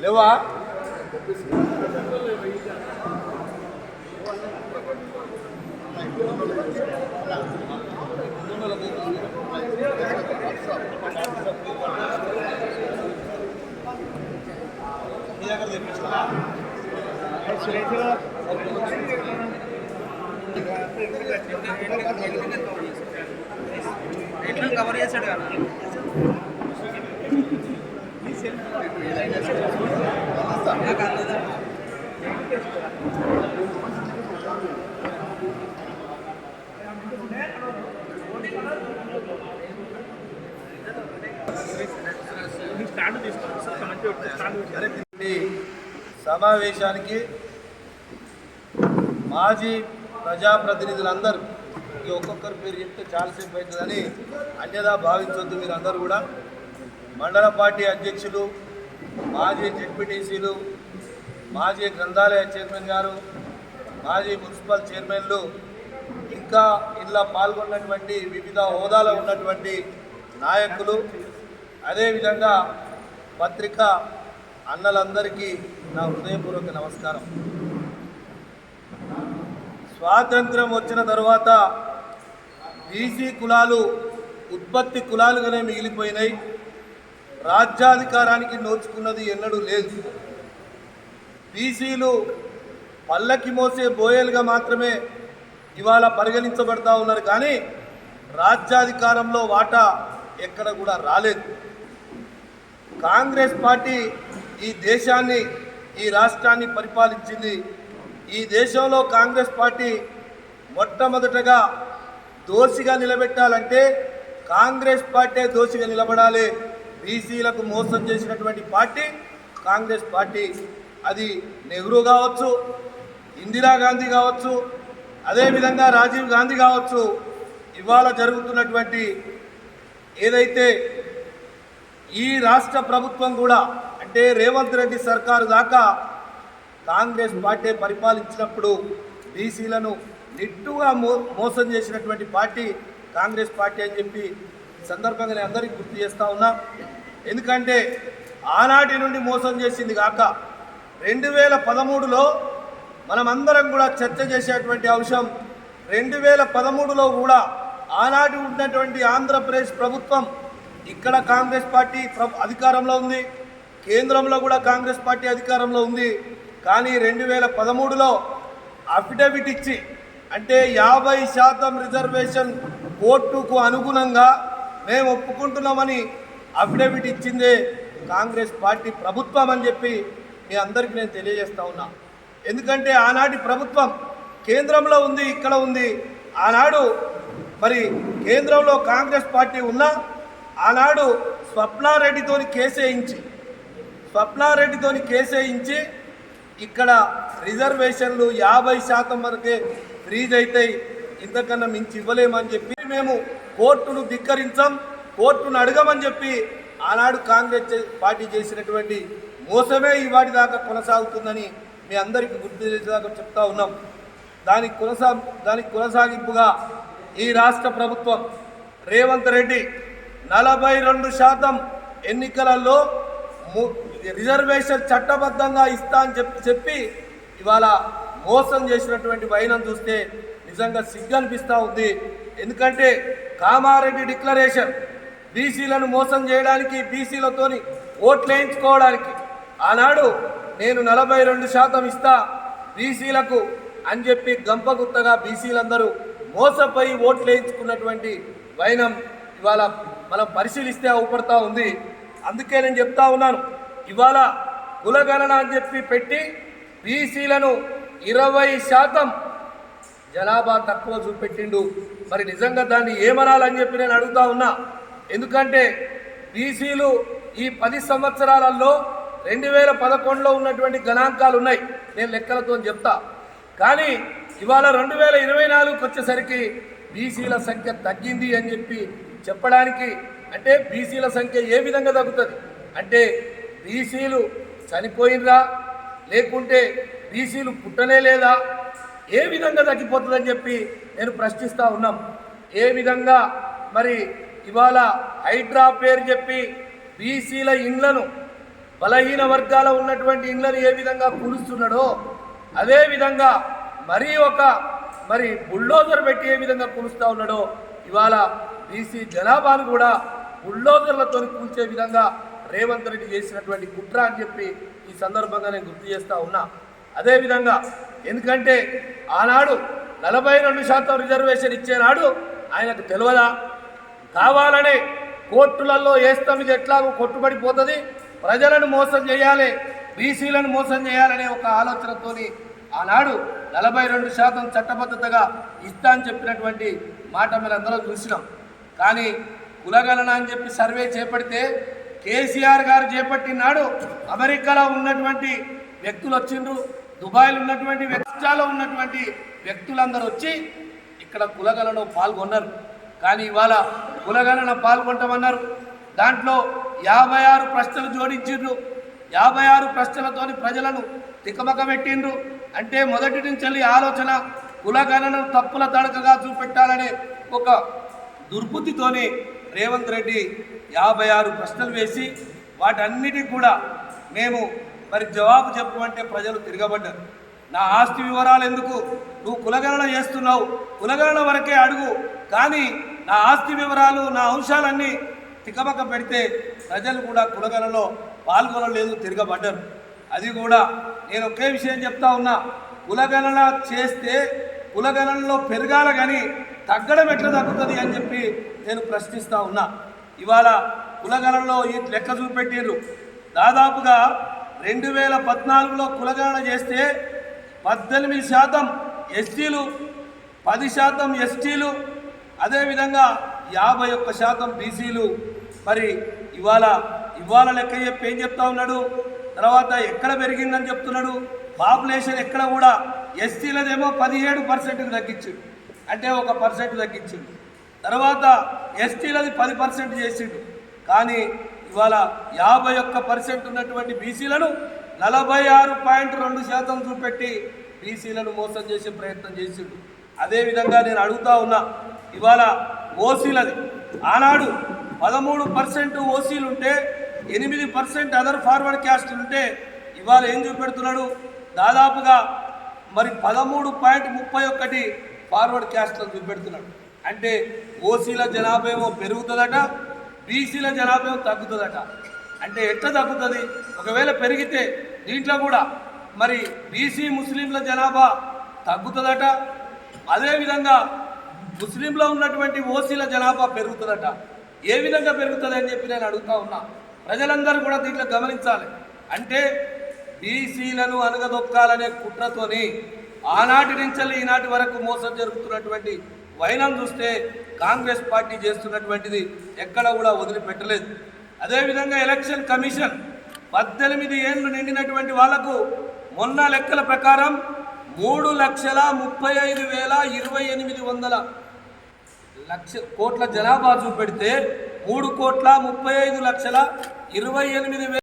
లేవా మీ దగ్గర తెప్పించుకున్నా ఎట్లా కవర్ చేశాడు కదా నాకు అందదా ఈ సమావేశానికి మాజీ ప్రజాప్రతినిధులందరూ ఈ ఒక్కొక్కరి పేరు చెప్తే చాలాసేపు అవుతుందని అన్యదా భావించొద్దు మీరందరూ కూడా. మండల పార్టీ అధ్యక్షులు మాజీ జెడ్పీటీసీలు మాజీ గ్రంథాలయ చైర్మన్ గారు మాజీ మున్సిపల్ చైర్మన్లు ఇంకా ఇలా పాల్గొన్నటువంటి వివిధ హోదాలో ఉన్నటువంటి నాయకులు అదేవిధంగా పత్రిక అన్నలందరికీ నా హృదయపూర్వక నమస్కారం. స్వాతంత్రం వచ్చిన తర్వాత బీసీ కులాలు ఉత్పత్తి కులాలుగానే మిగిలిపోయినాయి. రాజ్యాధికారానికి నోచుకున్నది ఎన్నడూ లేదు. బీసీలు పల్లకి మోసే బోయలుగా మాత్రమే ఇవాళ పరిగణించబడతా ఉన్నారు కానీ రాజ్యాధికారంలో వాటా ఎక్కడ కూడా రాలేదు. కాంగ్రెస్ పార్టీ ఈ దేశాన్ని ఈ రాష్ట్రాన్ని పరిపాలించింది. ఈ దేశంలో కాంగ్రెస్ పార్టీ మొట్టమొదటగా దోషిగా నిలబెట్టాలంటే కాంగ్రెస్ పార్టీ దోషిగా నిలబడాలి. బీసీలకు మోసం చేసినటువంటి పార్టీ కాంగ్రెస్ పార్టీ అది నెహ్రూ కావచ్చు ఇందిరాగాంధీ కావచ్చు అదేవిధంగా రాజీవ్ గాంధీ కావచ్చు ఇవాళ జరుగుతున్నటువంటి ఏదైతే ఈ రాష్ట్ర ప్రభుత్వం కూడా అంటే రేవంత్ రెడ్డి సర్కారు దాకా కాంగ్రెస్ పార్టీ పరిపాలించినప్పుడు బీసీలను నిట్టుగా మో మోసం చేసినటువంటి పార్టీ కాంగ్రెస్ పార్టీ అని చెప్పి సందర్భంగా నేను అందరికీ గుర్తు చేస్తా ఉన్నా. ఎందుకంటే ఆనాటి నుండి మోసం చేసింది కాక రెండు వేల పదమూడులో మనమందరం కూడా చర్చ చేసేటువంటి అంశం రెండు వేల పదమూడులో కూడా ఆనాటి ఉన్నటువంటి ఆంధ్రప్రదేశ్ ప్రభుత్వం ఇక్కడ కాంగ్రెస్ పార్టీ ప్ర- అధికారంలో ఉంది. కేంద్రంలో కూడా కాంగ్రెస్ పార్టీ అధికారంలో ఉంది. కానీ రెండు వేల పదమూడులో అఫిడవిట్ ఇచ్చి అంటే యాభై శాతం రిజర్వేషన్ కోర్టుకు అనుగుణంగా మేము ఒప్పుకుంటున్నామని అఫిడవిట్ ఇచ్చిందే కాంగ్రెస్ పార్టీ ప్రభుత్వం అని చెప్పి మీ అందరికీ నేను తెలియజేస్తా ఉన్నా. ఎందుకంటే ఆనాటి ప్రభుత్వం కేంద్రంలో ఉంది ఇక్కడ ఉంది. ఆనాడు మరి కేంద్రంలో కాంగ్రెస్ పార్టీ ఉన్నా ఆనాడు స్వప్నారెడ్డితోని కేసేయించి స్వప్నారెడ్డితోని కేసేయించి ఇక్కడ రిజర్వేషన్లు యాభై శాతం వరకే ఫ్రీజ్ అవుతాయి ఇంతకన్నా మించి ఇవ్వలేమని చెప్పి మేము కోర్టును ధిక్కరించాం. కోర్టును అడగమని చెప్పి ఆనాడు కాంగ్రెస్ పార్టీ చేసినటువంటి మోసమే ఇవాటి దాకా కొనసాగుతుందని మీ అందరికీ గుర్తు చేసేదాకా చెప్తా ఉన్నాం. దానికి కొనసా దానికి కొనసాగింపుగా ఈ రాష్ట్ర ప్రభుత్వం రేవంత్ రెడ్డి నలభై రెండు శాతం ఎన్నికలలో ము- రిజర్వేషన్ చట్టబద్ధంగా ఇస్తా అని చెప్పి చెప్పి ఇవాళ మోసం చేసినటువంటి వైనం చూస్తే నిజంగా సిగ్గు అనిపిస్తూ ఉంది. ఎందుకంటే కామారెడ్డి డిక్లరేషన్ బీసీలను మోసం చేయడానికి బీసీలతోని ఓట్లు వేయించుకోవడానికి ఆనాడు నేను నలభై రెండు శాతం ఇస్తా బీసీలకు అని చెప్పి గంపగుత్తగా బీసీలందరూ మోసపోయి ఓట్లు వేయించుకున్నటువంటి వైనం ఇవాళ మనం పరిశీలిస్తే అవుపడతా ఉంది. అందుకే నేను చెప్తా ఉన్నాను ఇవాళ కులగణన అని చెప్పి పెట్టి బీసీలను ఇరవై శాతం జనాభా తక్కువ చూపెట్టిండు. మరి నిజంగా దాన్ని ఏమనాలని చెప్పి నేను అడుగుతా ఉన్నా ఎందుకంటే బీసీలు ఈ పది సంవత్సరాలలో రెండు వేల పదకొండులో ఉన్నటువంటి గణాంకాలు ఉన్నాయి నేను లెక్కలతో చెప్తా. కానీ ఇవాళ రెండు వేల ఇరవై నాలుగుకి వచ్చేసరికి బీసీల సంఖ్య తగ్గింది అని చెప్పి చెప్పడానికి అంటే బీసీల సంఖ్య ఏ విధంగా తగ్గుతుంది? అంటే బీసీలు చనిపోయినరా? లేకుంటే బీసీలు పుట్టనే లేదా? ఏ విధంగా తగ్గిపోతుందని చెప్పి నేను ప్రశ్నిస్తూ ఉన్నాం. ఏ విధంగా మరి ఇవాళ హైడ్రా పేరు చెప్పి బీసీల ఇండ్లను బలహీన వర్గాల ఉన్నటువంటి ఇండ్లను ఏ విధంగా కూలుస్తున్నాడో అదే విధంగా మరీ ఒక మరి బుల్డోజర్ పెట్టి ఏ విధంగా కూలుస్తూ ఉన్నాడో ఇవాళ బీసీ జనాభాను కూడా బుల్డోజర్లతో కూల్చే విధంగా రేవంత్ రెడ్డి చేసినటువంటి కుట్ర అని చెప్పి ఈ సందర్భంగా నేను గుర్తు చేస్తూ ఉన్నా. అదేవిధంగా ఎందుకంటే ఆనాడు నలభై రెండు శాతం రిజర్వేషన్ ఇచ్చేనాడు ఆయనకు తెలియదా కావాలనే కోర్టులలో వేస్తాం ఎట్లాగో కొట్టుబడిపోతుంది. ప్రజలను మోసం చేయాలి బీసీలను మోసం చేయాలనే ఒక ఆలోచనతో ఆనాడు నలభై రెండు శాతం చట్టబద్ధతగా ఇస్తా అని చెప్పినటువంటి మాట మీరందరూ చూసినాం. కానీ కులగణన అని చెప్పి సర్వే చేపడితే కేసీఆర్ గారు చేపట్టినాడు అమెరికాలో ఉన్నటువంటి వ్యక్తులు వచ్చిండ్రు దుబాయ్లో ఉన్నటువంటి వ్యక్తులలో ఉన్నటువంటి వ్యక్తులందరూ వచ్చి ఇక్కడ కులగలను పాల్గొన్నారు. కానీ ఇవాళ కులగణన పాల్గొంటామన్నారు. దాంట్లో యాభై ఆరు ప్రశ్నలు జోడించిండ్రు. యాభై ఆరు ప్రశ్నలతోని ప్రజలను తికమక పెట్టిండ్రు. అంటే మొదటి నుంచి ఆలోచన కులగణనను తప్పుల తడకగా చూపెట్టాలనే ఒక దుర్బుద్ధితోనే రేవంత్ రెడ్డి యాభై ఆరు ప్రశ్నలు వేసి వాటన్నిటికి కూడా మేము మరి జవాబు చెప్పమంటే ప్రజలు తిరగబడ్డారు. నా ఆస్తి వివరాలు ఎందుకు? నువ్వు కులగణన చేస్తున్నావు. కులగణన వరకే అడుగు. కానీ నా ఆస్తి వివరాలు నా అంశాలన్నీ తికమక పెడితే ప్రజలు కూడా కులగలలో పాల్గొనలేదు తిరగబడ్డారు. అది కూడా నేను ఒకే విషయం చెప్తా ఉన్నా. కులగణన చేస్తే కులగణనలో పెరగాల కానీ తగ్గడం ఎట్లా తగ్గుతుంది అని చెప్పి నేను ప్రశ్నిస్తూ ఉన్నా. ఇవాళ కులగణనలో ఈ లెక్క చూపెట్టిర్రు. దాదాపుగా రెండు వేల పద్నాలుగులో కులగణన చేస్తే పద్దెనిమిది శాతం ఎస్టీలు పది శాతం ఎస్టీలు అదేవిధంగా యాభై ఒక్క శాతం బీసీలు మరి ఇవాళ ఇవాళ లెక్క చెప్పి ఏం చెప్తా ఉన్నాడు? తర్వాత ఎక్కడ పెరిగిందని చెప్తున్నాడు? పాపులేషన్ ఎక్కడ కూడా ఎస్సీలదేమో పదిహేడు పర్సెంట్కి తగ్గించిండు. అంటే ఒక పర్సెంట్ తగ్గించిండు. తర్వాత ఎస్టీలది పది పర్సెంట్ చేసిండు. కానీ ఇవాళ యాభై ఒక్క పర్సెంట్ ఉన్నటువంటి బీసీలను నలభై ఆరు పాయింట్ రెండు శాతం చూపెట్టి బీసీలను మోసం చేసే ప్రయత్నం చేసిండు. అదేవిధంగా నేను అడుగుతా ఉన్నా ఇవాళ ఓసీలది. ఆనాడు పదమూడు పర్సెంట్ ఓసీలు ఉంటే ఎనిమిది పర్సెంట్ అదర్ ఫార్వర్డ్ క్యాస్ట్ ఉంటే ఇవాళ ఏం చూపెడుతున్నాడు? దాదాపుగా మరి పదమూడు పాయింట్ ముప్పై ఒకటి ఫార్వర్డ్ క్యాస్ట్లో చూపెడుతున్నాడు. అంటే ఓసీల జనాభా ఏమో పెరుగుతుందట బీసీల జనాభా ఏమో తగ్గుతుందట. అంటే ఎట్లా తగ్గుతుంది? ఒకవేళ పెరిగితే దీంట్లో కూడా మరి బీసీ ముస్లింల జనాభా తగ్గుతుందట. అదేవిధంగా ముస్లింలో ఉన్నటువంటి ఓసీల జనాభా పెరుగుతుందట. ఏ విధంగా పెరుగుతుంది అని చెప్పి నేను అడుగుతా ఉన్నా. ప్రజలందరూ కూడా దీంట్లో గమనించాలి. అంటే బీసీలను అనగదొక్కాలనే కుట్రతోని ఆనాటి నుంచి ఈనాటి వరకు మోసం జరుగుతున్నటువంటి వైనం చూస్తే కాంగ్రెస్ పార్టీ చేస్తున్నటువంటిది ఎక్కడ కూడా వదిలిపెట్టలేదు. అదేవిధంగా ఎలక్షన్ కమిషన్ పద్దెనిమిది ఏళ్ళు నిండినటువంటి వాళ్ళకు మొన్న లెక్కల ప్రకారం మూడు లక్షల ముప్పై ఐదు వేల ఇరవై ఎనిమిది వందల లక్ష కోట్ల జనాభా చూపెడితే మూడు కోట్ల ముప్పై ఐదు లక్షల ఇరవై ఎనిమిది వేల